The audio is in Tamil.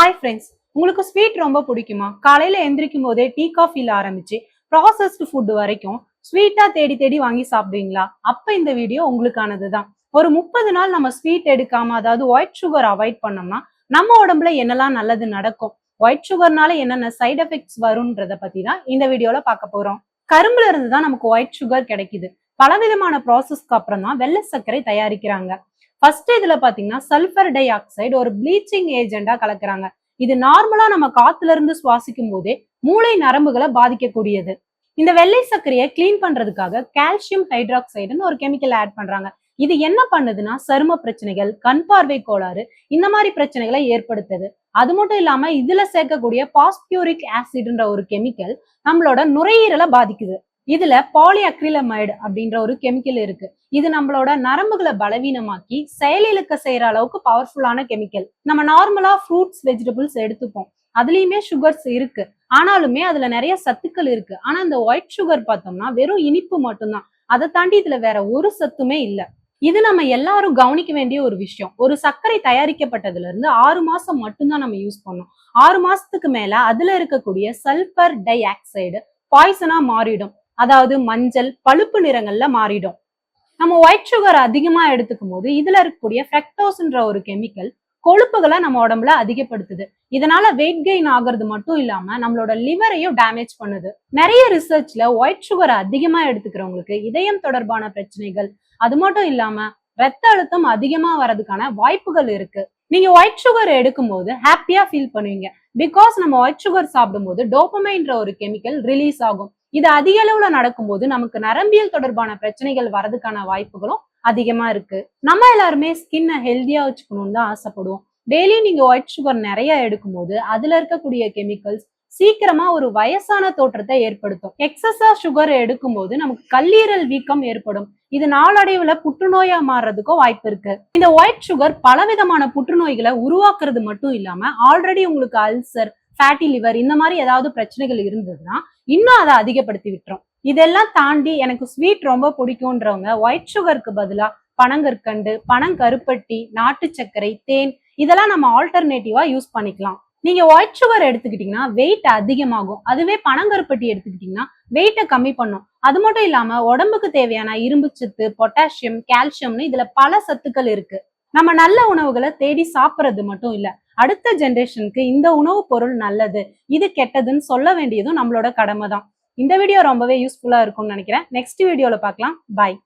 ஹாய் ஃப்ரெண்ட்ஸ் உங்களுக்கு ஸ்வீட் ரொம்ப பிடிக்குமா? காலையில எந்திரிக்கும் போதே டீ காஃபில ஆரம்பிச்சு ப்ராசஸ்டு ஃபுட் வரைக்கும் ஸ்வீட்டா தேடி தேடி வாங்கி சாப்பிடுவீங்களா? அப்ப இந்த வீடியோ உங்களுக்கானது தான் ஒரு முப்பது நாள் நம்ம ஸ்வீட் எடுக்காம அதாவது ஒயிட் சுகர் அவாய்ட் பண்ணோம்னா நம்ம உடம்புல என்னெல்லாம் நல்லது நடக்கும்? ஒயிட் சுகர்னால என்னென்ன சைடு எஃபெக்ட்ஸ் வரும்ன்றத பத்தி தான் இந்த வீடியோல பார்க்க போறோம். கரும்புல இருந்து தான் நமக்கு ஒயிட் சுகர் கிடைக்குது. பலவிதமான ப்ராசஸ்க்கு அப்புறம் தான் வெள்ளை சர்க்கரை தயாரிக்கிறாங்க. ஃபர்ஸ்ட் இதுல பாத்தீங்கன்னா சல்பர் டை ஆக்சைடு ஒரு ப்ளீச்சிங் ஏஜெண்டா கலக்குறாங்க. இது நார்மலா நம்ம காத்துல இருந்து சுவாசிக்கும் போதே மூளை நரம்புகளை பாதிக்கக்கூடியது. இந்த வெள்ளை சர்க்கரையை கிளீன் பண்றதுக்காக கால்சியம் ஹைட்ராக்சைடுன்னு ஒரு கெமிக்கல் ஆட் பண்றாங்க. இது என்ன பண்ணுதுன்னா சரும பிரச்சனைகள் கண் பார்வை கோளாறு இந்த மாதிரி பிரச்சனைகளை ஏற்படுத்துது. அது மட்டும் இல்லாம இதுல சேர்க்கக்கூடிய பாஸ்பியூரிக் ஆசிட்ன்ற ஒரு கெமிக்கல் நம்மளோட நுரையீரலை பாதிக்குது. இதுல பாலி அக்ரிலமைடு அப்படின்ற ஒரு கெமிக்கல் இருக்கு. இது நம்மளோட நரம்புகளை பலவீனமாக்கி செயலிழக்க செய்யற அளவுக்கு பவர்ஃபுல்லான கெமிக்கல் நம்ம நார்மலா ஃப்ரூட்ஸ் வெஜிடபிள்ஸ் எடுத்துப்போம். அதுலயுமே சுகர்ஸ் இருக்கு. ஆனாலுமே அதுல நிறைய சத்துக்கள் இருக்கு. ஆனா இந்த ஒயிட் சுகர் பார்த்தோம்னா வெறும் இனிப்பு மட்டும்தான். அதை தாண்டி இதுல வேற ஒரு சத்துமே இல்ல. இது நம்ம எல்லாரும் கவனிக்க வேண்டிய ஒரு விஷயம். ஒரு சர்க்கரை தயாரிக்கப்பட்டதுல இருந்து ஆறு மாசம் மட்டும்தான் நம்ம யூஸ் பண்ணோம். ஆறு மாசத்துக்கு மேல அதுல இருக்கக்கூடிய சல்பர் டை ஆக்சைடு பாய்சனா மாறிடும். அதாவது மஞ்சள் பழுப்பு நிறங்கள்ல மாறிடும். நம்ம ஒயிட் சுகர் அதிகமா எடுத்துக்கும் போது இதுல இருக்கக்கூடிய ஃபெக்டோஸ்ன்ற ஒரு கெமிக்கல் கொழுப்புகளை நம்ம உடம்புல அதிகப்படுத்துது. இதனால வெயிட் கெயின் ஆகுறது மட்டும் இல்லாம நம்மளோட லிவரையும் டேமேஜ் பண்ணுது. நிறைய ரிசர்ச்ல ஒயிட் சுகர் அதிகமா எடுத்துக்கிறவங்களுக்கு இதயம் தொடர்பான பிரச்சனைகள் அது மட்டும் இல்லாம ரத்த அழுத்தம் அதிகமா வர்றதுக்கான வாய்ப்புகள் இருக்கு. நீங்க ஒயிட் சுகர் எடுக்கும்போது ஹாப்பியா ஃபீல் பண்ணுவீங்க. பிகாஸ் நம்ம ஒயிட் சுகர் சாப்பிடும்போது டோபமைன்ற ஒரு கெமிக்கல் ரிலீஸ் ஆகும். இது அதிக அளவுல நடக்கும்போது நமக்கு நரம்பியல் தொடர்பான பிரச்சனைகள் வரதுக்கான வாய்ப்புகளும் அதிகமா இருக்கு. நம்ம எல்லாருமே ஸ்கின்னை ஹெல்தியா வச்சுக்கணும்னு தான் ஆசைப்படுவோம். டெய்லி நீங்க ஒயிட் சுகர் நிறைய எடுக்கும்போது அதுல இருக்கக்கூடிய கெமிக்கல்ஸ் சீக்கிரமா ஒரு வயசான தோற்றத்தை ஏற்படுத்தும். எக்ஸஸா சுகர் எடுக்கும்போது நமக்கு கல்லீரல் வீக்கம் ஏற்படும். இது நாளடைவுல புற்றுநோயா மாறுறதுக்கும் வாய்ப்பு இருக்கு. இந்த ஒயிட் சுகர் பலவிதமான புற்றுநோய்களை உருவாக்குறது மட்டும் இல்லாம ஆல்ரெடி உங்களுக்கு அல்சர் ஃபேட்டி லிவர் இந்த மாதிரி ஏதாவது பிரச்சனைகள் இருந்ததுன்னா இன்னும் அதை அதிகப்படுத்தி விட்டுரும். இதெல்லாம் தாண்டி எனக்கு ஸ்வீட் ரொம்ப பிடிக்கும்ன்றவங்க ஒயிட் சுகருக்கு பதிலா பனங்கற்கண்டு பனங்கருப்பட்டி நாட்டு சர்க்கரை தேன் இதெல்லாம் நம்ம ஆல்டர்னேட்டிவா யூஸ் பண்ணிக்கலாம். நீங்க ஒயிட் சுகர் எடுத்துக்கிட்டீங்கன்னா வெயிட் அதிகமாகும். அதுவே பனங்கருப்பட்டி எடுத்துக்கிட்டீங்கன்னா வெயிட்டை கம்மி பண்ணும். அது மட்டும் இல்லாம உடம்புக்கு தேவையான இரும்பு சத்து பொட்டாசியம் கால்சியம்னு இதுல பல சத்துக்கள் இருக்கு. நம்ம நல்ல உணவுகளை தேடி சாப்பிட்றது மட்டும் இல்ல அடுத்த ஜென்ரேஷனுக்கு இந்த உணவுப் பொருள் நல்லது இது கெட்டதுன்னு சொல்ல வேண்டியதும் நம்மளோட கடமை தான் இந்த வீடியோ ரொம்பவே யூஸ்ஃபுல்லா இருக்கும்னு நினைக்கிறேன். நெக்ஸ்ட் வீடியோல பார்க்கலாம். பாய்